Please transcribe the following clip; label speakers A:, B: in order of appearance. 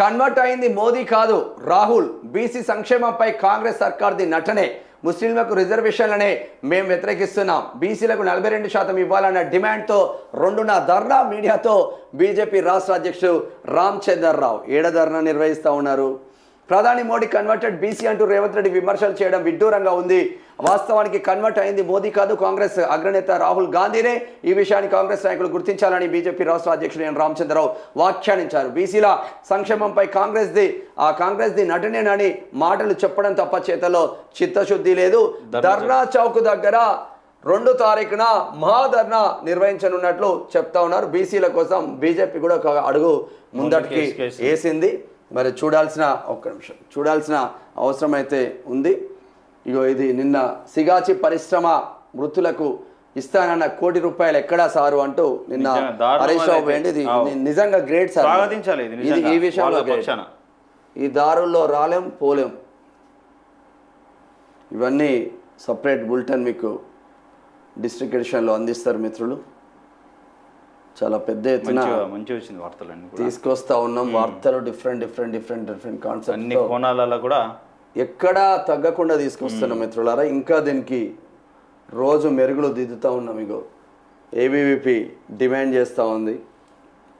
A: Convert అయింది మోదీ కాదు Rahul. BC సంక్షేమంపై కాంగ్రెస్ సర్కార్ది నటనే. ముస్లింలకు రిజర్వేషన్లనే మేము వ్యతిరేకిస్తున్నాం. బీసీలకు నలభై రెండు శాతం ఇవ్వాలన్న డిమాండ్తో రెండున్న ధర్నా మీడియాతో బీజేపీ రాష్ట్ర అధ్యక్షుడు రామ్ చందర్ రావు ఏడ ధర్నా నిర్వహిస్తూ ఉన్నారు? ప్రధాని మోడీ కన్వర్టెడ్ బీసీ అంటూ రేవంత్ రెడ్డి విమర్శలు చేయడం విడ్డూరంగా ఉంది. వాస్తవానికి కన్వర్ట్ అయింది మోదీ కాదు కాంగ్రెస్ అగ్రనేత రాహుల్ గాంధీనే. ఈ విషయాన్ని కాంగ్రెస్ నాయకులు గుర్తించాలని బీజేపీ రాష్ట్ర అధ్యక్షుడు ఎన్ రామచంద్రరావు వ్యాఖ్యానించారు. బీసీల సంక్షేమంపై కాంగ్రెస్ది ఆ కాంగ్రెస్ది నటనేనని మాటలు చెప్పడం తప్ప చేతల్లో చిత్తశుద్ధి లేదు. ధర్నా చౌక్. దగ్గర రెండు తారీఖున మహాధర్నా నిర్వహించనున్నట్లు చెప్తా ఉన్నారు. బీసీల కోసం బీజేపీ కూడా ఒక అడుగు ముందటికి. వేసింది. మరి చూడాల్సిన ఒక్క నిమిషం. చూడాల్సిన అవసరం అయితే ఉంది. ఇగో ఇది నిన్న సిగాచి పరిశ్రమ మృతులకు ఇస్తానన్న కోటి రూపాయలు ఎక్కడా సారు అంటూ నిన్న హరీష్ రావు. పోయింది. ఇది నిజంగా గ్రేట్ సార్.
B: ఇది
A: ఈ విషయంలో. ఈ దారుల్లో రాలేం పోలేం. ఇవన్నీ సపరేట్ బులెటిన్ మీకు డిస్ట్రిక్ట్ ఎడిషన్లో అందిస్తారు మిత్రులు. చాలా పెద్ద ఎత్తున
B: మంచిగా వచ్చింది వార్తలన్నీ కూడా.
A: తీసుకొస్తా ఉన్నాం. వార్తలు డిఫరెంట్ డిఫరెంట్ డిఫరెంట్ డిఫరెంట్
B: అన్ని
A: కాన్సెప్ట్
B: కోణాలలో కూడా
A: ఎక్కడా తగ్గకుండా తీసుకొస్తున్నాం మిత్రులారా ఇంకా దీనికి రోజు మెరుగులు దిద్దుతా ఉన్నాం ఇగో. ఏబీవీపీ డిమాండ్ చేస్తూ ఉంది.